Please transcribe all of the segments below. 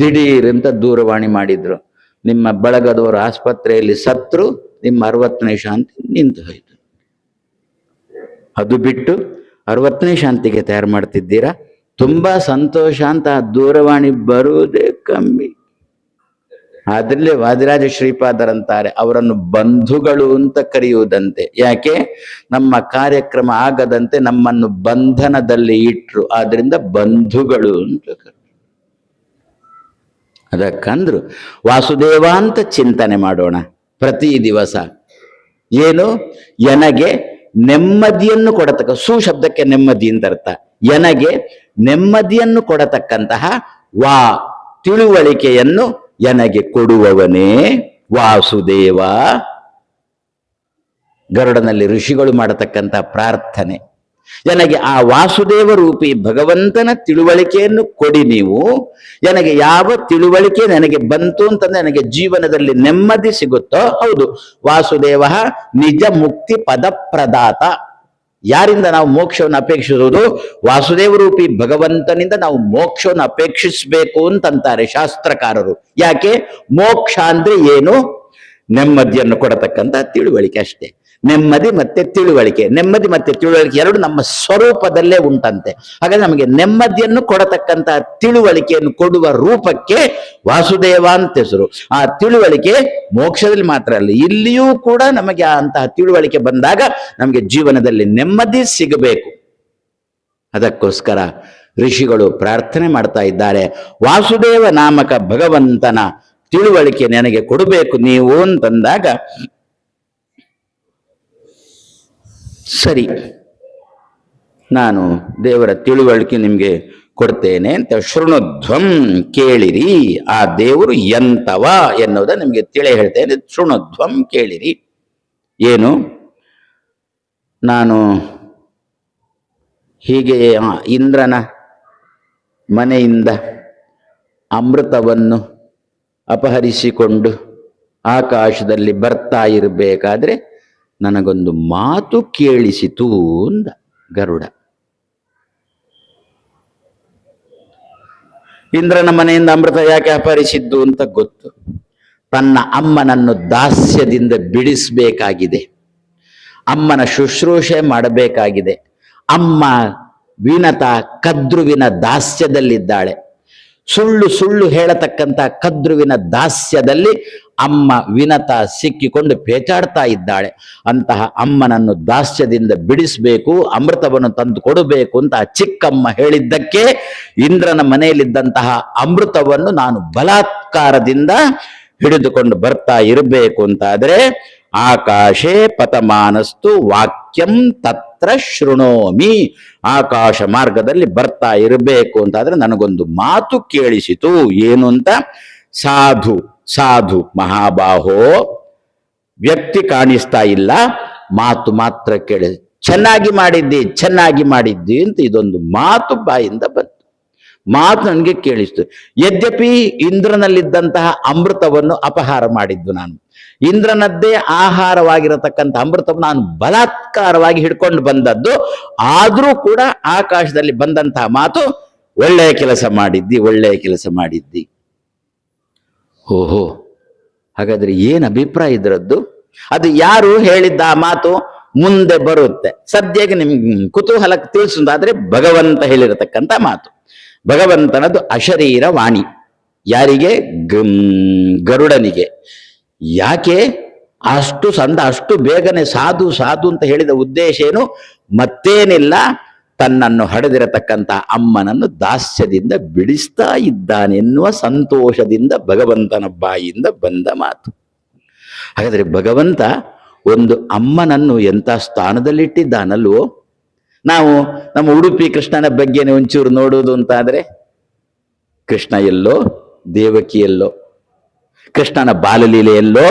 ದಿಢೀರ್ ಅಂತ ದೂರವಾಣಿ ಮಾಡಿದ್ರು. ನಿಮ್ಮ ಬಳಗದವರು ಆಸ್ಪತ್ರೆಯಲ್ಲಿ ಸತ್ರು, ನಿಮ್ಮ ಅರವತ್ತನೇ ಶಾಂತಿ ನಿಂತು ಹೋಯಿತು. ಅದು ಬಿಟ್ಟು ಅರವತ್ತನೇ ಶಾಂತಿಗೆ ತಯಾರು ಮಾಡ್ತಿದ್ದೀರಾ? ತುಂಬಾ ಸಂತೋಷ ಅಂತ ದೂರವಾಣಿ ಬರುವುದೇ ಕಮ್ಮಿ. ಆದ್ರಲ್ಲೇ ವಾದಿರಾಜ ಶ್ರೀಪಾದರಂತಾರೆ ಅವರನ್ನು ಬಂಧುಗಳು ಅಂತ ಕರೆಯುವುದಂತೆ. ಯಾಕೆ? ನಮ್ಮ ಕಾರ್ಯಕ್ರಮ ಆಗದಂತೆ ನಮ್ಮನ್ನು ಬಂಧನದಲ್ಲಿ ಇಟ್ರು. ಆದ್ರಿಂದ ಬಂಧುಗಳು ಅಂತ ಅದಕ್ಕಂದ್ರು, ವಾಸುದೇವ ಅಂತ ಚಿಂತನೆ ಮಾಡೋಣ ಪ್ರತಿ ದಿವಸ. ಏನು? ಎನಗೆ ನೆಮ್ಮದಿಯನ್ನು ಕೊಡತಕ್ಕ, ಸು ಶಬ್ದಕ್ಕೆ ನೆಮ್ಮದಿ ಅಂತ ಅರ್ಥ. ಎನಗೆ ನೆಮ್ಮದಿಯನ್ನು ಕೊಡತಕ್ಕಂತಹ ವಾ ತಿಳುವಳಿಕೆಯನ್ನು ಎನಗೆ ಕೊಡುವವನೇ ವಾಸುದೇವ. ಗರುಡನಲ್ಲಿ ಋಷಿಗಳು ಮಾಡತಕ್ಕಂತಹ ಪ್ರಾರ್ಥನೆ. ನನಗೆ ಆ ವಾಸುದೇವ ರೂಪಿ ಭಗವಂತನ ತಿಳುವಳಿಕೆಯನ್ನು ಕೊಡಿ ನೀವು. ನನಗೆ ಯಾವ ತಿಳುವಳಿಕೆ ನನಗೆ ಬಂತು ಅಂತಂದ್ರೆ ನನಗೆ ಜೀವನದಲ್ಲಿ ನೆಮ್ಮದಿ ಸಿಗುತ್ತೋ ಹೌದು. ವಾಸುದೇವ ನಿಜ ಮುಕ್ತಿ ಪದ ಪ್ರದಾತ ಯಾರಿಂದ ನಾವು ಮೋಕ್ಷವನ್ನು ಅಪೇಕ್ಷಿಸುವುದು? ವಾಸುದೇವ ರೂಪಿ ಭಗವಂತನಿಂದ ನಾವು ಮೋಕ್ಷವನ್ನು ಅಪೇಕ್ಷಿಸಬೇಕು ಅಂತಂತಾರೆ ಶಾಸ್ತ್ರಕಾರರು. ಯಾಕೆ? ಮೋಕ್ಷ ಅಂದ್ರೆ ಏನು? ನೆಮ್ಮದಿಯನ್ನು ಕೊಡತಕ್ಕಂತ ತಿಳುವಳಿಕೆ ಅಷ್ಟೇ. ನೆಮ್ಮದಿ ಮತ್ತೆ ತಿಳುವಳಿಕೆ. ನೆಮ್ಮದಿ ಮತ್ತೆ ತಿಳುವಳಿಕೆ ಎರಡು ನಮ್ಮ ಸ್ವರೂಪದಲ್ಲೇ ಉಂಟಂತೆ. ಹಾಗಾದ್ರೆ ನಮಗೆ ನೆಮ್ಮದಿಯನ್ನು ಕೊಡತಕ್ಕಂತಹ ತಿಳುವಳಿಕೆಯನ್ನು ಕೊಡುವ ರೂಪಕ್ಕೆ ವಾಸುದೇವ ಅಂತ ಹೆಸರು. ಆ ತಿಳುವಳಿಕೆ ಮೋಕ್ಷದಲ್ಲಿ ಮಾತ್ರ ಅಲ್ಲ, ಇಲ್ಲಿಯೂ ಕೂಡ ನಮಗೆ ಅಂತಹ ತಿಳುವಳಿಕೆ ಬಂದಾಗ ನಮಗೆ ಜೀವನದಲ್ಲಿ ನೆಮ್ಮದಿ ಸಿಗಬೇಕು. ಅದಕ್ಕೋಸ್ಕರ ಋಷಿಗಳು ಪ್ರಾರ್ಥನೆ ಮಾಡ್ತಾ ಇದ್ದಾರೆ, ವಾಸುದೇವ ನಾಮಕ ಭಗವಂತನ ತಿಳುವಳಿಕೆ ನನಗೆ ಕೊಡಬೇಕು ನೀವು ಅಂತಂದಾಗ ಸರಿ. ನಾನು ದೇವರ ತಿಳುವಳಿಕೆ ನಿಮಗೆ ಕೊಡ್ತೇನೆ ಅಂತ ಶೃಣುಧ್ವಂ ಕೇಳಿರಿ. ಆ ದೇವರು ಎಂತವ ಎನ್ನುವುದ ನಿಮಗೆ ತಿಳಿ ಹೇಳ್ತೇನೆ. ಶೃಣುಧ್ವಂ ಕೇಳಿರಿ. ಏನು? ನಾನು ಹೀಗೆ ಇಂದ್ರನ ಮನೆಯಿಂದ ಅಮೃತವನ್ನು ಅಪಹರಿಸಿಕೊಂಡು ಆಕಾಶದಲ್ಲಿ ಬರ್ತಾ ಇರಬೇಕಾದ್ರೆ ನನಗೊಂದು ಮಾತು ಕೇಳಿಸಿತು ಅಂದ ಗರುಡ. ಇಂದ್ರನ ಮನೆಯಿಂದ ಅಮೃತ ಯಾಕೆ ಅಪಹರಿಸಿದ್ದು ಅಂತ ಗೊತ್ತು. ತನ್ನ ಅಮ್ಮನನ್ನು ದಾಸ್ಯದಿಂದ ಬಿಡಿಸಬೇಕಾಗಿದೆ. ಅಮ್ಮನ ಶುಶ್ರೂಷೆ ಮಾಡಬೇಕಾಗಿದೆ. ಅಮ್ಮ ವಿನತ ಕದ್ರುವಿನ ದಾಸ್ಯದಲ್ಲಿದ್ದಾಳೆ. ಸುಳ್ಳು ಸುಳ್ಳು ಹೇಳತಕ್ಕಂತ ಕದ್ರುವಿನ ದಾಸ್ಯದಲ್ಲಿ ಅಮ್ಮ ವಿನತ ಸಿಕ್ಕಿಕೊಂಡು ಪೇಚಾಡ್ತಾ ಇದ್ದಾಳೆ. ಅಂತಹ ಅಮ್ಮನನ್ನು ದಾಸ್ಯದಿಂದ ಬಿಡಿಸಬೇಕು, ಅಮೃತವನ್ನು ತಂದು ಕೊಡಬೇಕು ಅಂತ ಚಿಕ್ಕಮ್ಮ ಹೇಳಿದ್ದಕ್ಕೆ ಇಂದ್ರನ ಮನೆಯಲ್ಲಿದ್ದಂತಹ ಅಮೃತವನ್ನು ನಾನು ಬಲಾತ್ಕಾರದಿಂದ ಹಿಡಿದುಕೊಂಡು ಬರ್ತಾ ಇರಬೇಕು ಅಂತಾದರೆ, ಆಕಾಶೇ ಪತಮಾನಸ್ತು ವಾಕ್ಯಂ ತತ್ರ ಶೃಣೋಮಿ, ಆಕಾಶ ಮಾರ್ಗದಲ್ಲಿ ಬರ್ತಾ ಇರಬೇಕು ಅಂತಾದ್ರೆ ನನಗೊಂದು ಮಾತು ಕೇಳಿಸಿತು. ಏನು ಅಂತ? ಸಾಧು ಸಾಧು ಮಹಾಬಾಹೋ, ವ್ಯಕ್ತಿ ಕಾಣಿಸ್ತಾ ಇಲ್ಲ, ಮಾತು ಮಾತ್ರ ಕೇಳಿ, ಚೆನ್ನಾಗಿ ಮಾಡಿದ್ದಿ ಚೆನ್ನಾಗಿ ಮಾಡಿದ್ದಿ ಅಂತ ಇದೊಂದು ಮಾತು ಬಾಯಿಂದ ಬಂತು. ಮಾತು ನನಗೆ ಕೇಳಿಸ್ತು. ಯದ್ಯಪಿ ಇಂದ್ರನಲ್ಲಿದ್ದಂತಹ ಅಮೃತವನ್ನು ಅಪಹಾರ ಮಾಡಿದ್ದು ನಾನು. ಇಂದ್ರನದ್ದೇ ಆಹಾರವಾಗಿರತಕ್ಕಂಥ ಅಮೃತವನ್ನು ನಾನು ಬಲಾತ್ಕಾರವಾಗಿ ಹಿಡ್ಕೊಂಡು ಬಂದದ್ದು. ಆದರೂ ಕೂಡ ಆಕಾಶದಲ್ಲಿ ಬಂದಂತಹ ಮಾತು, ಒಳ್ಳೆಯ ಕೆಲಸ ಮಾಡಿದ್ದಿ, ಒಳ್ಳೆಯ ಕೆಲಸ ಮಾಡಿದ್ದಿ. ಓಹೋ. ಹಾಗಾದ್ರೆ ಏನು ಅಭಿಪ್ರಾಯ ಇದರದ್ದು? ಅದು ಯಾರು ಹೇಳಿದ್ದ ಆ ಮಾತು ಮುಂದೆ ಬರುತ್ತೆ. ಸದ್ಯಕ್ಕೆ ನಿಮ್ಗೆ ಕುತೂಹಲಕ್ಕೆ ತಿಳಿಸೋದಾದ್ರೆ ಭಗವಂತ ಹೇಳಿರತಕ್ಕಂತ ಮಾತು. ಭಗವಂತನದು ಅಶರೀರ ವಾಣಿ. ಯಾರಿಗೆ? ಗರುಡನಿಗೆ. ಯಾಕೆ? ಅಷ್ಟು ಸಂದ, ಅಷ್ಟು ಬೇಗನೆ ಸಾಧು ಸಾಧು ಅಂತ ಹೇಳಿದ ಉದ್ದೇಶ ಏನು? ಮತ್ತೇನಿಲ್ಲ. ತನ್ನನ್ನು ಹಡೆದಿರತಕ್ಕಂಥ ಅಮ್ಮನನ್ನು ದಾಸ್ಯದಿಂದ ಬಿಡಿಸ್ತಾ ಇದ್ದಾನೆನ್ನುವ ಸಂತೋಷದಿಂದ ಭಗವಂತನ ಬಾಯಿಯಿಂದ ಬಂದ ಮಾತು. ಹಾಗಾದರೆ ಭಗವಂತ ಒಂದು ಅಮ್ಮನನ್ನು ಎಂಥ ಸ್ಥಾನದಲ್ಲಿಟ್ಟಿದ್ದಾನಲ್ವೋ ನಾವು ನಮ್ಮ ಉಡುಪಿ ಕೃಷ್ಣನ ಬಗ್ಗೆನೇ ಒಂಚೂರು ನೋಡುವುದು ಅಂತಾದರೆ ಕೃಷ್ಣ ಎಲ್ಲೋ? ದೇವಕಿಯಲ್ಲೋ ಕೃಷ್ಣನ ಬಾಲಲೀಲೆಯಲ್ಲೋ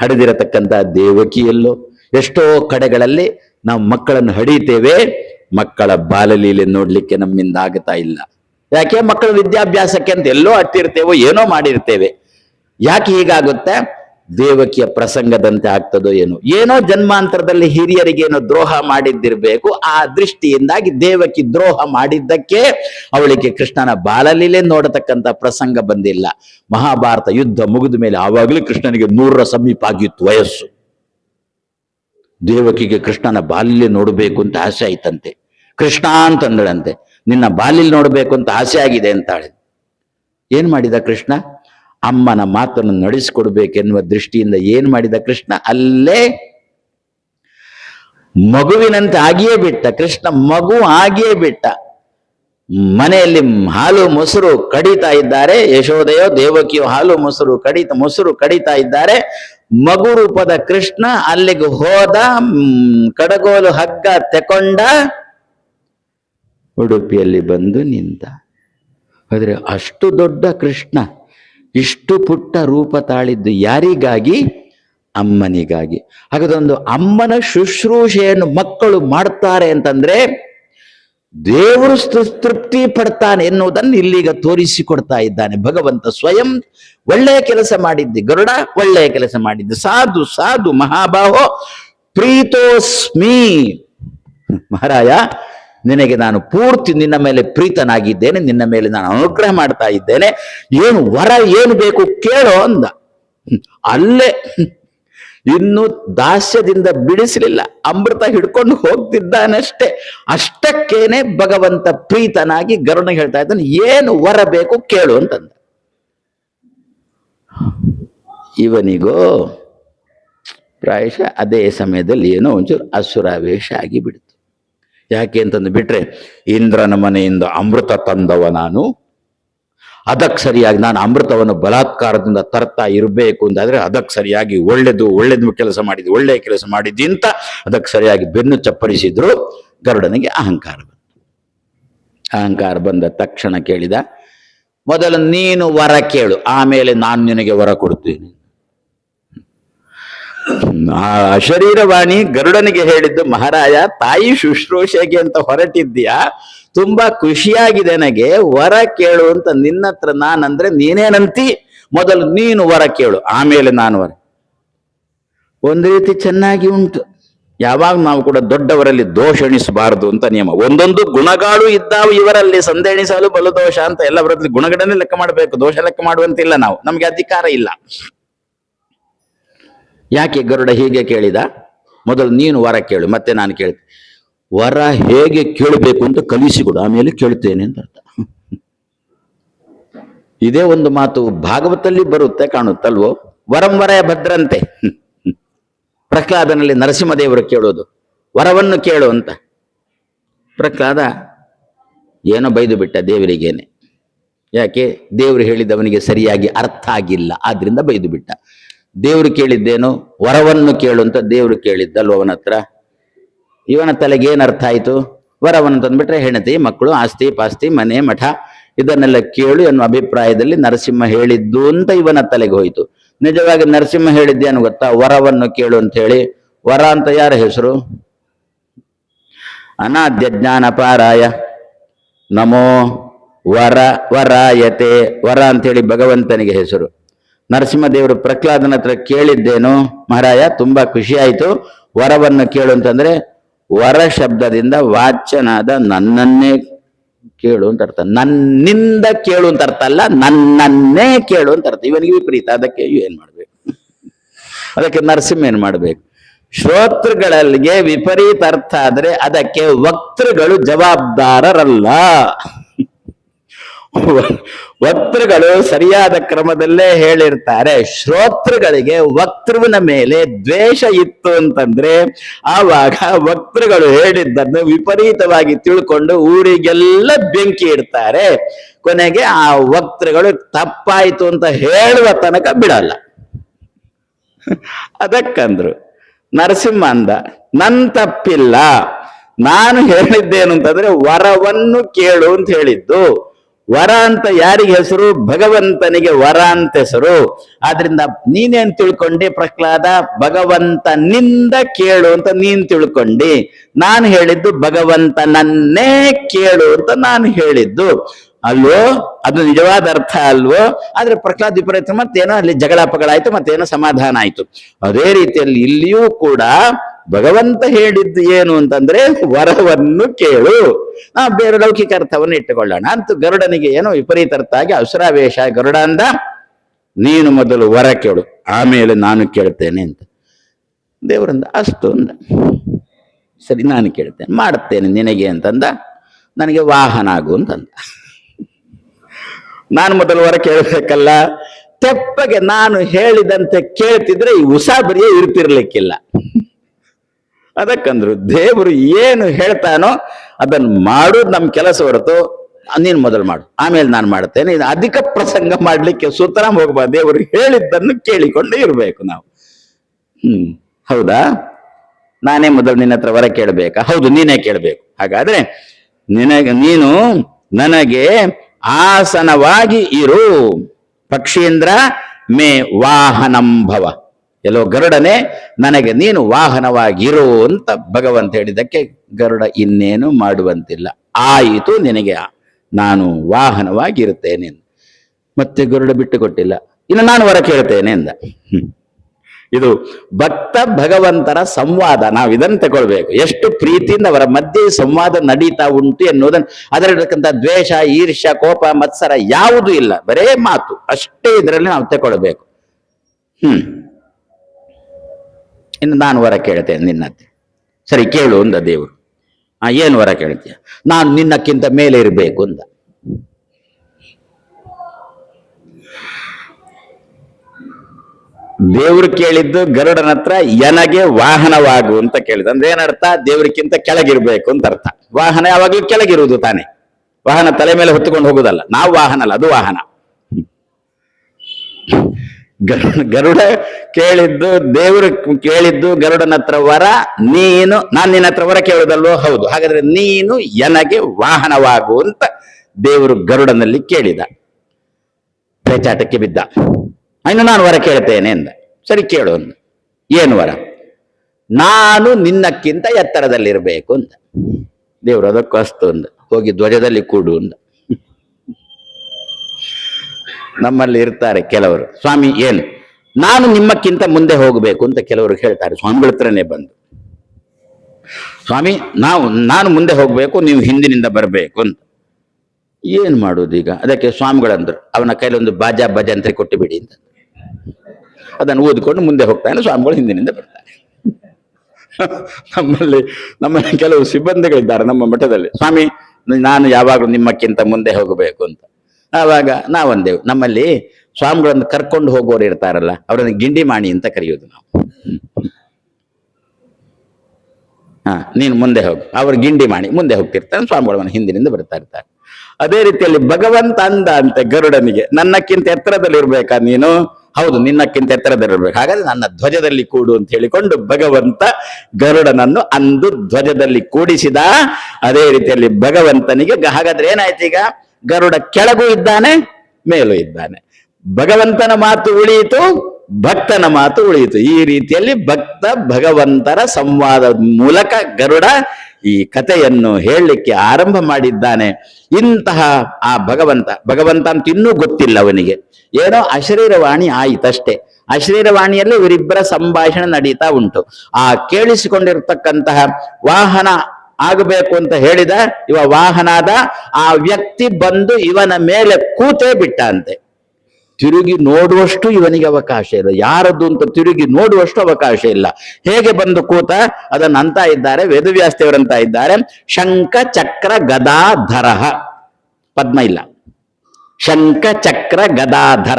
ಹಡೆದಿರತಕ್ಕಂಥ ದೇವಕಿಯಲ್ಲೋ ಎಷ್ಟೋ ಕಡೆಗಳಲ್ಲಿ ನಾವು ಮಕ್ಕಳನ್ನು ಹಡಿತೇವೆ ಮಕ್ಕಳ ಬಾಲಲೀಲೆ ನೋಡ್ಲಿಕ್ಕೆ ನಮ್ಮಿಂದ ಆಗ್ತಾ ಇಲ್ಲ. ಯಾಕೆ ಮಕ್ಕಳ ವಿದ್ಯಾಭ್ಯಾಸಕ್ಕೆ ಅಂತ ಎಲ್ಲೋ ಅಟ್ಟಿರ್ತೇವೋ ಏನೋ ಮಾಡಿರ್ತೇವೆ. ಯಾಕೆ ಹೀಗಾಗುತ್ತೆ? ದೇವಕಿಯ ಪ್ರಸಂಗದಂತೆ ಆಗ್ತದೋ ಏನೋ. ಏನೋ ಜನ್ಮಾಂತರದಲ್ಲಿ ಹಿರಿಯರಿಗೆ ಏನೋ ದ್ರೋಹ ಮಾಡಿದ್ದಿರಬೇಕು. ಆ ದೃಷ್ಟಿಯಿಂದಾಗಿ ದೇವಕಿ ದ್ರೋಹ ಮಾಡಿದ್ದಕ್ಕೆ ಅವಳಿಗೆ ಕೃಷ್ಣನ ಬಾಲಲೀಲೆ ನೋಡತಕ್ಕಂತ ಪ್ರಸಂಗ ಬಂದಿಲ್ಲ. ಮಹಾಭಾರತ ಯುದ್ಧ ಮುಗಿದ ಮೇಲೆ ಆವಾಗಲೂ ಕೃಷ್ಣನಿಗೆ ನೂರರ ಸಮೀಪ ಆಗಿತ್ತು ವಯಸ್ಸು. ದೇವಕಿಗೆ ಕೃಷ್ಣನ ಬಾಲ್ಯ ನೋಡಬೇಕು ಅಂತ ಆಸೆ ಆಯ್ತಂತೆ. ಕೃಷ್ಣ ಅಂತಂದಳಂತೆ. ನಿನ್ನ ಬಾಲಿಲ್ ನೋಡಬೇಕು ಅಂತ ಆಸೆ ಆಗಿದೆ ಅಂತಾಳೆ. ಏನ್ ಮಾಡಿದ ಕೃಷ್ಣ? ಅಮ್ಮನ ಮಾತನ್ನು ನಡೆಸಿಕೊಡ್ಬೇಕೆನ್ನುವ ದೃಷ್ಟಿಯಿಂದ ಏನ್ ಮಾಡಿದ ಕೃಷ್ಣ? ಅಲ್ಲೇ ಮಗುವಿನಂತೆ ಆಗಿಯೇ ಬಿಟ್ಟ, ಕೃಷ್ಣ ಮಗು ಆಗಿಯೇ ಬಿಟ್ಟ, ಮನೆಯಲ್ಲಿ ಹಾಲು ಮೊಸರು ಕಡಿತಾ ಇದ್ದಾರೆ ಯಶೋದೆಯೋ ದೇವಕಿಯೋ ಹಾಲು ಮೊಸರು ಕಡಿತ ಮೊಸರು ಕಡಿತಾ ಇದ್ದಾರೆ, ಮಗು ರೂಪದ ಕೃಷ್ಣ ಅಲ್ಲಿಗೆ ಹೋದ ಕಡಗೋಲು ಹಗ್ಗ ತೆಕೊಂಡ ಉಡುಪಿಯಲ್ಲಿ ಬಂದು ನಿಂತ. ಆದರೆ ಅಷ್ಟು ದೊಡ್ಡ ಕೃಷ್ಣ, ಇಷ್ಟು ಪುಟ್ಟ ರೂಪ ತಾಳಿದ್ದು ಯಾರಿಗಾಗಿ? ಅಮ್ಮನಿಗಾಗಿ. ಹಾಗಾದೊಂದು ಅಮ್ಮನ ಶುಶ್ರೂಷೆಯನ್ನು ಮಕ್ಕಳು ಮಾಡ್ತಾರೆ ಅಂತಂದ್ರೆ ದೇವರು ತೃಪ್ತಿ ಪಡ್ತಾನೆ ಎನ್ನುವುದನ್ನು ಇಲ್ಲಿಗ ತೋರಿಸಿಕೊಡ್ತಾ ಇದ್ದಾನೆ. ಭಗವಂತ ಸ್ವಯಂ ಒಳ್ಳೆಯ ಕೆಲಸ ಮಾಡಿದ್ದೆ. ಗರುಡ ಒಳ್ಳೆಯ ಕೆಲಸ ಮಾಡಿದ್ದೆ. ಸಾಧು ಸಾಧು, ಮಹಾಬಾಹೋ, ಪ್ರೀತೋಸ್ಮಿ. ಮಹಾರಾಯ ನಿನಗೆ ನಾನು ಪೂರ್ತಿ ನಿನ್ನ ಮೇಲೆ ಪ್ರೀತನಾಗಿದ್ದೇನೆ, ನಿನ್ನ ಮೇಲೆ ನಾನು ಅನುಗ್ರಹ ಮಾಡ್ತಾ ಇದ್ದೇನೆ. ಏನು ವರ ಏನು ಬೇಕು ಕೇಳೋ ಅಂದ. ಅಲ್ಲೇ. ಇನ್ನು ದಾಸ್ಯದಿಂದ ಬಿಡಿಸಲಿಲ್ಲ. ಅಮೃತ ಹಿಡ್ಕೊಂಡು ಹೋಗ್ತಿದ್ದಾನಷ್ಟೇ. ಅಷ್ಟಕ್ಕೇನೆ ಭಗವಂತ ಪ್ರೀತನಾಗಿ ಗರುಣ ಹೇಳ್ತಾ ಇದ್ದಾನೆ, ಏನು ವರ ಬೇಕು ಕೇಳು ಅಂತಂದ. ಇವನಿಗೋ ಪ್ರಾಯಶಃ ಅದೇ ಸಮಯದಲ್ಲಿ ಏನೋ ಒಂಚೂರು ಅಸುರಾವೇಶ ಆಗಿ ಬಿಡ್ತು ಯಾಕೆ ಅಂತಂದು ಬಿಟ್ರೆ, ಇಂದ್ರನ ಮನೆಯಿಂದ ಅಮೃತ ತಂದವ ನಾನು. ಅದಕ್ಕೆ ಸರಿಯಾಗಿ ನಾನು ಅಮೃತವನ್ನು ಬಲಾತ್ಕಾರದಿಂದ ತರ್ತಾ ಇರಬೇಕು ಅಂತಾದ್ರೆ ಅದಕ್ಕೆ ಸರಿಯಾಗಿ ಒಳ್ಳೇದು, ಒಳ್ಳೆದು ಕೆಲಸ ಮಾಡಿದ್ದು ಒಳ್ಳೆಯ ಕೆಲಸ ಮಾಡಿದ್ದಿ ಅಂತ ಅದಕ್ಕೆ ಸರಿಯಾಗಿ ಬೆನ್ನು ಚಪ್ಪರಿಸಿದ್ರು. ಗರುಡನಿಗೆ ಅಹಂಕಾರ ಬಂತು. ಅಹಂಕಾರ ಬಂದ ತಕ್ಷಣ ಕೇಳಿದ, ಮೊದಲು ನೀನು ವರ ಕೇಳು, ಆಮೇಲೆ ನಾನು ನಿನಗೆ ವರ ಕೊಡ್ತೀನಿ. ಅಶರೀರವಾಣಿ ಗರುಡನಿಗೆ ಹೇಳಿದ್ದು ಮಹಾರಾಯ ತಾಯಿ ಶುಶ್ರೂಷೆಗೆ ಅಂತ ಹೊರಟಿದ್ಯಾ ತುಂಬಾ ಖುಷಿಯಾಗಿದೆ ನನಗೆ. ವರ ಕೇಳು ಅಂತ ನಿನ್ನತ್ರ ನಾನಂದ್ರೆ ನೀನೇನಂತಿ ಮೊದಲು ನೀನು ವರ ಕೇಳು, ಆಮೇಲೆ ನಾನು ವರ. ಒಂದು ರೀತಿ ಚೆನ್ನಾಗಿ ಉಂಟು. ಯಾವಾಗ ನಾವು ಕೂಡ ದೊಡ್ಡವರಲ್ಲಿ ದೋಷ ಎಣಿಸಬಾರದು ಅಂತ ನಿಯಮ. ಒಂದೊಂದು ಗುಣಗಳು ಇದ್ದಾವು, ಇವರಲ್ಲಿ ಸಂದೇಣಿಸಲು ಬಲು ದೋಷ ಅಂತ ಎಲ್ಲವರಲ್ಲಿ ಗುಣಗಳನ್ನೇ ಲೆಕ್ಕ ಮಾಡಬೇಕು. ದೋಷ ಲೆಕ್ಕ ಮಾಡುವಂತಿಲ್ಲ ನಾವು. ನಮಗೆ ಅಧಿಕಾರ ಇಲ್ಲ. ಯಾಕೆ ಗರುಡ ಹೀಗೆ ಕೇಳಿದ? ಮೊದಲು ನೀನು ವರ ಕೇಳು, ಮತ್ತೆ ನಾನು ಕೇಳ್ತೆ. ವರ ಹೇಗೆ ಕೇಳಬೇಕು ಅಂತ ಕಲಿಸಿಕೊಡು ಆಮೇಲೆ ಕೇಳ್ತೇನೆ ಅಂತ ಅರ್ಥ. ಇದೇ ಒಂದು ಮಾತು ಭಾಗವತಲ್ಲಿ ಬರುತ್ತೆ, ಕಾಣುತ್ತಲ್ವೋ? ವರಂ ವರ ಭದ್ರಂತೆ. ಪ್ರಹ್ಲಾದನಲ್ಲಿ ನರಸಿಂಹದೇವರು ಕೇಳೋದು, ವರವನ್ನು ಕೇಳು ಅಂತ. ಪ್ರಹ್ಲಾದ, ಏನೋ ಬೈದು ಬಿಟ್ಟ ದೇವರಿಗೇನೆ. ಯಾಕೆ? ದೇವರು ಹೇಳಿದವನಿಗೆ ಸರಿಯಾಗಿ ಅರ್ಥ ಆಗಿಲ್ಲ, ಆದ್ರಿಂದ ಬೈದು ಬಿಟ್ಟ. ದೇವರು ಕೇಳಿದ್ದೇನು? ವರವನ್ನು ಕೇಳು ಅಂತ ದೇವರು ಕೇಳಿದ್ದಲ್ವ ಅವನ ಹತ್ರ? ಇವನ ತಲೆಗೆ ಏನು ಅರ್ಥ ಆಯ್ತು? ವರವನ್ನು ತಂದ್ಬಿಟ್ರೆ ಹೆಣತಿ ಮಕ್ಕಳು, ಆಸ್ತಿ, ಪಾಸ್ತಿ, ಮನೆ, ಮಠ, ಇದನ್ನೆಲ್ಲ ಕೇಳು ಎನ್ನುವ ಅಭಿಪ್ರಾಯದಲ್ಲಿ ನರಸಿಂಹ ಹೇಳಿದ್ದು ಅಂತ ಇವನ ತಲೆಗೆ ಹೋಯಿತು. ನಿಜವಾಗಿ ನರಸಿಂಹ ಹೇಳಿದ್ದೇನು ಗೊತ್ತಾ? ವರವನ್ನು ಕೇಳು ಅಂತ ಹೇಳಿ. ವರ ಅಂತ ಯಾರ ಹೆಸರು? ಅನಾದ್ಯ ಜ್ಞಾನಪಾರಾಯ ನಮೋ ವರ ವರಾಯತೆ. ವರ ಅಂತೇಳಿ ಭಗವಂತನಿಗೆ ಹೆಸರು. ನರಸಿಂಹದೇವರು ಪ್ರಹ್ಲಾದನ ಹತ್ರ ಕೇಳಿದ್ದೇನು? ಮಹಾರಾಯ, ತುಂಬಾ ಖುಷಿ ಆಯ್ತು. ವರವನ್ನು ಕೇಳು ಅಂತಂದ್ರೆ, ವರ ಶಬ್ದದಿಂದ ವಾಚ್ಯನಾದ ನನ್ನನ್ನೇ ಕೇಳು ಅಂತ ಅರ್ಥ. ನನ್ನಿಂದ ಕೇಳು ಅಂತ ಅರ್ಥ ಅಲ್ಲ, ನನ್ನನ್ನೇ ಕೇಳು ಅಂತ ಅರ್ಥ. ಇವನಿಗೆ ವಿಪರೀತ. ಅದಕ್ಕೆ ಏನ್ ಮಾಡ್ಬೇಕು? ಅದಕ್ಕೆ ನರಸಿಂಹ ಏನ್ ಮಾಡ್ಬೇಕು? ಶ್ರೋತೃಗಳಿಗೆ ವಿಪರೀತ ಅರ್ಥ ಆದ್ರೆ ಅದಕ್ಕೆ ವಕ್ತೃಗಳು ಜವಾಬ್ದಾರರಲ್ಲ. ವಕ್ತೃಗಳು ಸರಿಯಾದ ಕ್ರಮದಲ್ಲೇ ಹೇಳಿರ್ತಾರೆ, ಶ್ರೋತೃಗಳಿಗೆ ವಕ್ತೃವಿನ ಮೇಲೆ ದ್ವೇಷ ಇತ್ತು ಅಂತಂದ್ರೆ ಆವಾಗ ವಕ್ತೃಗಳು ಹೇಳಿದ್ದನ್ನು ವಿಪರೀತವಾಗಿ ತಿಳ್ಕೊಂಡು ಊರಿಗೆಲ್ಲ ಬೆಂಕಿ ಇಡ್ತಾರೆ. ಕೊನೆಗೆ ಆ ವಕ್ತೃಗಳು ತಪ್ಪಾಯ್ತು ಅಂತ ಹೇಳುವ ತನಕ ಬಿಡಲ್ಲ. ಅದಕ್ಕಂದ್ರು ನರಸಿಂಹ ಅಂದ ನನ್ ತಪ್ಪಿಲ್ಲ, ನಾನು ಹೇಳಿದ್ದೇನು ಅಂತಂದ್ರೆ ವರವನ್ನು ಕೇಳು ಅಂತ ಹೇಳಿದ್ದು. ವರ ಅಂತ ಯಾರಿಗೆ ಹೆಸರು? ಭಗವಂತನಿಗೆ ವರ ಅಂತ ಹೆಸರು. ಆದ್ರಿಂದ ನೀನೇನ್ ತಿಳ್ಕೊಂಡಿ? ಪ್ರಹ್ಲಾದ, ಭಗವಂತನಿಂದ ಕೇಳು ಅಂತ ನೀನ್ ತಿಳ್ಕೊಂಡಿ. ನಾನು ಹೇಳಿದ್ದು ಭಗವಂತನನ್ನೇ ಕೇಳು ಅಂತ ನಾನು ಹೇಳಿದ್ದು. ಅಲ್ವೋ? ಅದು ನಿಜವಾದ ಅರ್ಥ ಅಲ್ವೋ? ಆದ್ರೆ ಪ್ರಹ್ಲಾದ್ ವಿಪರೀತ ಮತ್ತೇನೋ ಅಲ್ಲಿ ಜಗಳ ಪಗಳಾಯ್ತು ಮತ್ತೇನೋ ಸಮಾಧಾನ ಆಯ್ತು. ಅದೇ ರೀತಿಯಲ್ಲಿ ಇಲ್ಲಿಯೂ ಕೂಡ ಭಗವಂತ ಹೇಳಿದ್ದು ಏನು ಅಂತಂದ್ರೆ, ವರವನ್ನು ಕೇಳು. ನಾ ಬೇರೆ ಲೌಕಿಕ ಅರ್ಥವನ್ನು ಇಟ್ಟುಕೊಳ್ಳೋಣ ಅಂತೂ ಗರುಡನಿಗೆ ಏನೋ ವಿಪರೀತ ಅರ್ಥ ಆಗಿ ಅಸುರಾವೇಶ, ಗರುಡ ಅಂದ, ನೀನು ಮೊದಲು ವರ ಕೇಳು, ಆಮೇಲೆ ನಾನು ಕೇಳ್ತೇನೆ ಅಂತ. ದೇವರಂದ ಅಷ್ಟು ಅಂದ. ಸರಿ, ನಾನು ಕೇಳ್ತೇನೆ, ಮಾಡ್ತೇನೆ ನಿನಗೆ ಅಂತಂದ, ನನಗೆ ವಾಹನ ಆಗು ಅಂತಂದ. ನಾನು ಮೊದಲು ವರ ಕೇಳಬೇಕಲ್ಲ, ತೆಪ್ಪಗೆ ನಾನು ಹೇಳಿದಂತೆ ಕೇಳ್ತಿದ್ರೆ ಈ ಉಸಾಬರಿಯೇ ಇರ್ತಿರ್ಲಿಕ್ಕಿಲ್ಲ. ಅದಕ್ಕಂದ್ರು ದೇವರು ಏನು ಹೇಳ್ತಾನೋ ಅದನ್ನು ಮಾಡೋದು ನಮ್ಮ ಕೆಲಸ ಹೊರತು ನೀನು ಮೊದಲು ಮಾಡು, ಆಮೇಲೆ ನಾನು ಮಾಡ್ತೇನೆ. ಇದು ಅಧಿಕ ಪ್ರಸಂಗ ಮಾಡಲಿಕ್ಕೆ ಸುತರಾಮ್ ಹೋಗ್ಬಾರ್ದು ದೇವರು ಹೇಳಿದ್ದನ್ನು ಕೇಳಿಕೊಂಡು ಇರಬೇಕು ನಾವು. ಹ್ಮ್, ಹೌದಾ? ನಾನೇ ಮೊದಲು ನಿನ್ನ ಹತ್ರ ವರ ಕೇಳಬೇಕಾ? ಹೌದು, ನೀನೇ ಕೇಳಬೇಕು. ಹಾಗಾದ್ರೆ ನಿನಗೆ, ನೀನು ನನಗೆ ಆಸನವಾಗಿ ಇರು. ಪಕ್ಷೀಂದ್ರ ಮೇ ವಾಹನಂಭವ ಎಲ್ಲೋ ಗರುಡನೆ, ನನಗೆ ನೀನು ವಾಹನವಾಗಿರು ಅಂತ ಭಗವಂತ ಹೇಳಿದ್ದಕ್ಕೆ ಗರುಡ ಇನ್ನೇನು ಮಾಡುವಂತಿಲ್ಲ. ಆಯಿತು ನಿನಗೆ, ನಾನು ವಾಹನವಾಗಿರುತ್ತೇನೆ. ಮತ್ತೆ ಗರುಡ ಬಿಟ್ಟು ಕೊಟ್ಟಿಲ್ಲ ಇನ್ನು ನಾನು ವರ ಕೇಳ್ತೇನೆ ಎಂದ. ಇದು ಭಕ್ತ ಭಗವಂತರ ಸಂವಾದ, ನಾವು ಇದನ್ನು ತಗೊಳ್ಬೇಕು. ಎಷ್ಟು ಪ್ರೀತಿಯಿಂದ ಅವರ ಮಧ್ಯೆ ಸಂವಾದ ನಡೀತಾ ಉಂಟು ಎನ್ನುವುದನ್ನು. ಅದರಲ್ಲಿರ್ತಕ್ಕಂಥ ದ್ವೇಷ, ಈರ್ಷ್ಯ, ಕೋಪ, ಮತ್ಸರ ಯಾವುದೂ ಇಲ್ಲ. ಬರೇ ಮಾತು. ಅಷ್ಟೇ ಇದರಲ್ಲಿ ನಾವು ತಗೊಳ್ಬೇಕು. ಹ್ಮ್. ಇನ್ನು ನಾನು ವರ ಕೇಳ್ತೇನೆ ನಿನ್ನ ಸರಿ, ಕೇಳು ಅಂದ ದೇವರು. ಆ, ಏನು ವರ ಕೇಳ್ತೀಯ? ನಾನು ನಿನ್ನಕ್ಕಿಂತ ಮೇಲೆ ಇರಬೇಕು ಅಂದ. ದೇವರು ಕೇಳಿದ್ದು ಗರುಡನ ಹತ್ರ ಎನಗೆ ವಾಹನವಾಗು ಅಂತ ಕೇಳಿದ ಅಂದ್ರೆ ಏನರ್ಥ? ದೇವರಿಗಿಂತ ಕೆಳಗಿರ್ಬೇಕು ಅಂತ ಅರ್ಥ. ವಾಹನ ಯಾವಾಗಲೂ ಕೆಳಗಿರುವುದು ತಾನೆ. ವಾಹನ ತಲೆ ಮೇಲೆ ಹೊತ್ತುಕೊಂಡು ಹೋಗುದಲ್ಲ. ನಾವು ವಾಹನ ಅಲ್ಲ, ಅದು ವಾಹನ. ಗರುಡ ಕೇಳಿದ್ದು, ದೇವರು ಕೇಳಿದ್ದು ಗರುಡನ ಹತ್ರ ವರ, ನೀನು ನಾನು ನಿನ್ನ ಹತ್ರ ವರ ಕೇಳುದಲ್ವೋ? ಹೌದು. ಹಾಗಾದ್ರೆ ನೀನು ಎನಗೆ ವಾಹನವಾಗು ಅಂತ ದೇವರು ಗರುಡನಲ್ಲಿ ಕೇಳಿದ. ಪೇಚಾಟಕ್ಕೆ ಬಿದ್ದ. ಇನ್ನು ನಾನು ವರ ಕೇಳ್ತೇನೆ ಎಂದ ಸರಿ ಕೇಳು ಅಂದ. ಏನು ವರ? ನಾನು ನಿನ್ನಕ್ಕಿಂತ ಎತ್ತರದಲ್ಲಿರಬೇಕು ಅಂತ ದೇವರು ಅದಕ್ಕೂ ಅಸ್ತು ಅಂದ. ಹೋಗಿ ಧ್ವಜದಲ್ಲಿ ಕೂಡು ಅಂದ. ನಮ್ಮಲ್ಲಿ ಇರ್ತಾರೆ ಕೆಲವರು. ಸ್ವಾಮಿ ಏನು? ನಾನು ನಿಮ್ಮಕ್ಕಿಂತ ಮುಂದೆ ಹೋಗಬೇಕು ಅಂತ ಕೆಲವರು ಹೇಳ್ತಾರೆ. ಸ್ವಾಮಿಗಳ ಹತ್ರನೇ ಬಂದು. ಸ್ವಾಮಿ, ನಾವು, ನಾನು ಮುಂದೆ ಹೋಗಬೇಕು, ನೀವು ಹಿಂದಿನಿಂದ ಬರಬೇಕು ಅಂತ. ಏನು ಮಾಡೋದು ಈಗ? ಅದಕ್ಕೆ ಸ್ವಾಮಿಗಳಂದ್ರು, ಅವನ ಕೈಲೊಂದು ಬಾಜಾ ಭಜಂತ್ರಿ ಕೊಟ್ಟು ಬಿಡಿ ಅಂತ. ಅದನ್ನು ಓದಿಕೊಂಡು ಮುಂದೆ ಹೋಗ್ತಾನೆ, ಸ್ವಾಮಿಗಳು ಹಿಂದಿನಿಂದ ಬರ್ತಾರೆ. ನಮ್ಮಲ್ಲಿ ನಮ್ಮಲ್ಲಿ ಕೆಲವು ಸಿಬ್ಬಂದಿಗಳಿದ್ದಾರೆ ನಮ್ಮ ಮಠದಲ್ಲಿ. ಸ್ವಾಮಿ, ನಾನು ಯಾವಾಗಲೂ ನಿಮ್ಮಕ್ಕಿಂತ ಮುಂದೆ ಹೋಗಬೇಕು ಅಂತ. ಆವಾಗ ನಾವಂದೆವು ನಮ್ಮಲ್ಲಿ ಸ್ವಾಮಿಗಳನ್ನು ಕರ್ಕೊಂಡು ಹೋಗೋರು ಇರ್ತಾರಲ್ಲ, ಅವರನ್ನು ಗಿಂಡಿ ಮಾಣಿ ಅಂತ ಕರೆಯೋದು ನಾವು. ಹಾ, ನೀನು ಮುಂದೆ ಹೋಗು. ಅವರು ಗಿಂಡಿ ಮಾಡಿ ಮುಂದೆ ಹೋಗ್ತಿರ್ತಾನೆ ಸ್ವಾಮಿಗಳವನ ಹಿಂದಿನಿಂದ ಬರ್ತಾ ಇರ್ತಾರೆ. ಅದೇ ರೀತಿಯಲ್ಲಿ ಭಗವಂತ ಅಂದ ಅಂತೆ ಗರುಡನಿಗೆ, ನನ್ನಕ್ಕಿಂತ ಎತ್ತರದಲ್ಲಿ ಇರ್ಬೇಕಾ ನೀನು? ಹೌದು, ನಿನ್ನಕ್ಕಿಂತ ಎತ್ತರದಲ್ಲಿರ್ಬೇಕು ಹಾಗಾದ್ರೆ ನನ್ನ ಧ್ವಜದಲ್ಲಿ ಕೂಡು ಅಂತ ಹೇಳಿಕೊಂಡು ಭಗವಂತ ಗರುಡನನ್ನು ಅಂದು ಧ್ವಜದಲ್ಲಿ ಕೂಡಿಸಿದ, ಅದೇ ರೀತಿಯಲ್ಲಿ ಭಗವಂತನಿಗೆ ಹಾಗಾದ್ರೆ ಏನಾಯ್ತು ಈಗ ಗರುಡ ಕೆಳಗೂ ಇದ್ದಾನೆ, ಮೇಲೂ ಇದ್ದಾನೆ. ಭಗವಂತನ ಮಾತು ಉಳಿಯಿತು, ಭಕ್ತನ ಮಾತು ಉಳಿಯಿತು. ಈ ರೀತಿಯಲ್ಲಿ ಭಕ್ತ ಭಗವಂತರ ಸಂವಾದದ ಮೂಲಕ ಗರುಡ ಈ ಕಥೆಯನ್ನು ಹೇಳಲಿಕ್ಕೆ ಆರಂಭ ಮಾಡಿದ್ದಾನೆ. ಇಂತಹ ಆ ಭಗವಂತ ಭಗವಂತ ಅಂತ ಇನ್ನೂ ಗೊತ್ತಿಲ್ಲ ಅವನಿಗೆ. ಏನೋ ಅಶರೀರವಾಣಿ ಆಯಿತಷ್ಟೇ. ಅಶರೀರವಾಣಿಯಲ್ಲಿ ಇವರಿಬ್ಬರ ಸಂಭಾಷಣೆ ನಡೀತಾ ಉಂಟು. ಆ ಕೇಳಿಸಿಕೊಂಡಿರ್ತಕ್ಕಂತಹ ವಾಹನ ಆಗಬೇಕು ಅಂತ ಹೇಳಿದ ಇವ ವಾಹನದ, ಆ ವ್ಯಕ್ತಿ ಬಂದು ಇವನ ಮೇಲೆ ಕೂತೇ ಬಿಟ್ಟ ಅಂತೆ ತಿರುಗಿ ನೋಡುವಷ್ಟು ಇವನಿಗೆ ಅವಕಾಶ ಇಲ್ಲ. ಯಾರದ್ದು ಅಂತ ತಿರುಗಿ ನೋಡುವಷ್ಟು ಅವಕಾಶ ಇಲ್ಲ. ಹೇಗೆ ಬಂದು ಕೂತ? ಅದನ್ನ ಅಂತ ಇದ್ದಾರೆ, ವೇದವ್ಯಾಸ್ತಿಯವರಂತ ಇದ್ದಾರೆ. ಶಂಖ ಚಕ್ರ ಗದಾಧರ. ಪದ್ಮ ಇಲ್ಲ. ಶಂಖ ಚಕ್ರ ಗದಾಧರ.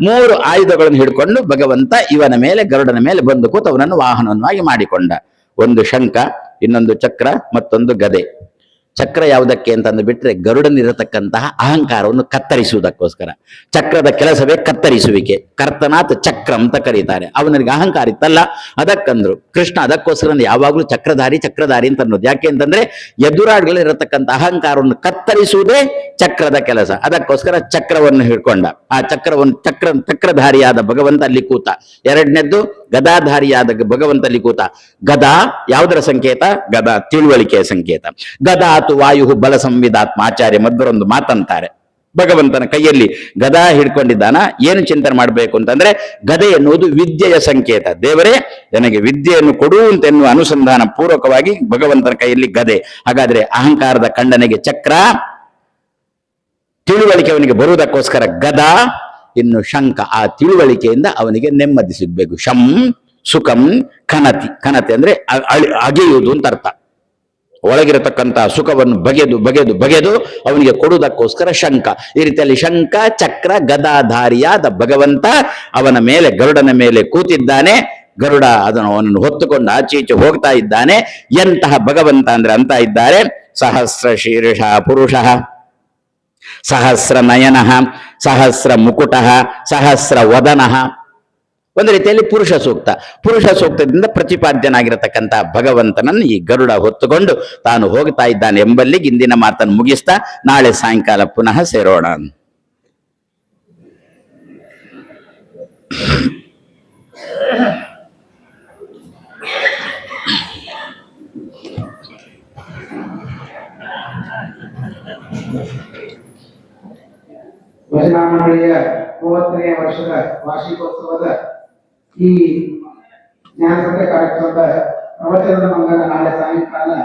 ಮೂರು ಆಯುಧಗಳನ್ನು ಹಿಡ್ಕೊಂಡು ಭಗವಂತ ಇವನ ಮೇಲೆ ಗರುಡನ ಮೇಲೆ ಬಂದು ಕೂತ ಅವನನ್ನು ವಾಹನವನ್ನಾಗಿ ಮಾಡಿಕೊಂಡ. ಒಂದು ಶಂಖ ಇನ್ನೊಂದು ಚಕ್ರ, ಮತ್ತೊಂದು ಗದೆ. ಚಕ್ರ ಯಾವುದಕ್ಕೆ ಅಂತಂದು ಬಿಟ್ಟರೆ ಗರುಡನಿರತಕ್ಕಂತಹ ಅಹಂಕಾರವನ್ನು ಕತ್ತರಿಸುವುದಕ್ಕೋಸ್ಕರ. ಚಕ್ರದ ಕೆಲಸವೇ ಕತ್ತರಿಸುವಿಕೆ. ಕರ್ತನಾಥ್ ಚಕ್ರ ಅಂತ ಕರೀತಾರೆ. ಅವನಿಗೆ ಅಹಂಕಾರ ಇತ್ತಲ್ಲ, ಅದಕ್ಕಂದ್ರು. ಕೃಷ್ಣ ಅದಕ್ಕೋಸ್ಕರ ಯಾವಾಗಲೂ ಚಕ್ರಧಾರಿ ಚಕ್ರಧಾರಿ ಅಂತ ಅನ್ನೋದು. ಯಾಕೆ ಅಂತಂದ್ರೆ ಎದುರಾಳಿಗಳಿರತಕ್ಕಂಥ ಅಹಂಕಾರವನ್ನು ಕತ್ತರಿಸುವುದೇ ಚಕ್ರದ ಕೆಲಸ. ಅದಕ್ಕೋಸ್ಕರ ಚಕ್ರವನ್ನು ಹಿಡ್ಕೊಂಡ. ಆ ಚಕ್ರವನ್ನು ಚಕ್ರ, ಚಕ್ರಧಾರಿಯಾದ ಭಗವಂತ ಅಲ್ಲಿ ಕೂತ. ಎರಡನೇದ್ದು ಗದಾಧಾರಿಯಾದ ಭಗವಂತಲಿ ಕೂತ ಗದಾ ಯಾವುದರ ಸಂಕೇತ? ಗದಾ ತಿಳುವಳಿಕೆಯ ಸಂಕೇತ. ಗದಾತು ವಾಯು ಬಲ ಸಂವಿಧಾತ್ಮ ಆಚಾರ್ಯ ಮಧ್ವರೊಂದು ಮಾತಂತಾರೆ. ಭಗವಂತನ ಕೈಯಲ್ಲಿ ಗದಾ ಹಿಡ್ಕೊಂಡಿದ್ದಾನ. ಏನು ಚಿಂತನೆ ಮಾಡಬೇಕು ಅಂತಂದ್ರೆ ಗದೆ ಎನ್ನುವುದು ವಿದ್ಯೆಯ ಸಂಕೇತ. ದೇವರೇ, ನನಗೆ ವಿದ್ಯೆಯನ್ನು ಕೊಡು ಅಂತೆನ್ನುವ ಅನುಸಂಧಾನ ಪೂರ್ವಕವಾಗಿ ಭಗವಂತನ ಕೈಯಲ್ಲಿ ಗದೆ. ಹಾಗಾದ್ರೆ ಅಹಂಕಾರದ ಖಂಡನೆಗೆ ಚಕ್ರ, ತಿಳುವಳಿಕೆ ಅವನಿಗೆ ಬರುವುದಕ್ಕೋಸ್ಕರ ಗದ ಇನ್ನು ಶಂಕ ಆ ತಿಳುವಳಿಕೆಯಿಂದ ಅವನಿಗೆ ನೆಮ್ಮದಿ ಸಿಗಬೇಕು. ಶಂ ಸುಖಂ ಖನತಿ. ಖನತಿ ಅಂದ್ರೆ ಅಗೆಯುವುದು ಅಂತ ಅರ್ಥ. ಒಳಗಿರತಕ್ಕಂತಹ ಸುಖವನ್ನು ಬಗೆದು ಬಗೆದು ಬಗೆದು ಅವನಿಗೆ ಕೊಡುವುದಕ್ಕೋಸ್ಕರ ಶಂಕ. ಈ ರೀತಿಯಲ್ಲಿ ಶಂಕ, ಚಕ್ರ, ಗದಾಧಾರಿಯಾದ ಭಗವಂತ ಅವನ ಮೇಲೆ, ಗರುಡನ ಮೇಲೆ ಕೂತಿದ್ದಾನೆ. ಗರುಡ ಅದನ್ನು ಅವನನ್ನು ಹೊತ್ತುಕೊಂಡು ಆಚೆ ಈಚೆ ಹೋಗ್ತಾ ಇದ್ದಾನೆ. ಎಂತಹ ಭಗವಂತ ಅಂದ್ರೆ ಅಂತ ಇದ್ದಾರೆ. ಸಹಸ್ರ ಶೀರ್ಷ ಪುರುಷ. ಸಹಸ್ರ ನಯನ ಸಹಸ್ರ ಮುಕುಟ ಸಹಸ್ರ ವದನ ಒಂದು ರೀತಿಯಲ್ಲಿ ಪುರುಷ ಸೂಕ್ತ. ಪುರುಷ ಸೂಕ್ತದಿಂದ ಪ್ರತಿಪಾದ್ಯನಾಗಿರತಕ್ಕಂಥ ಭಗವಂತನನ್ನು ಈ ಗರುಡ ಹೊತ್ತುಕೊಂಡು ತಾನು ಹೋಗ್ತಾ ಇದ್ದಾನೆ ಎಂಬಲ್ಲಿ ಇಂದಿನ ಮಾತನ್ನು ಮುಗಿಸ್ತಾ ನಾಳೆ ಸಾಯಂಕಾಲ ಪುನಃ ಸೇರೋಣ. ಯೋಜನಾ ಮಂಡಳಿಯ ಮೂವತ್ತನೇ ವರ್ಷದ ವಾರ್ಷಿಕೋತ್ಸವದ ಈ ಜ್ಞಾನಸಂತೆ ಕಾರ್ಯಕ್ರಮದ ಪ್ರವಚನದ ಮಂಗಳ ನಾಳೆ ಸಾಯಂಕಾಲ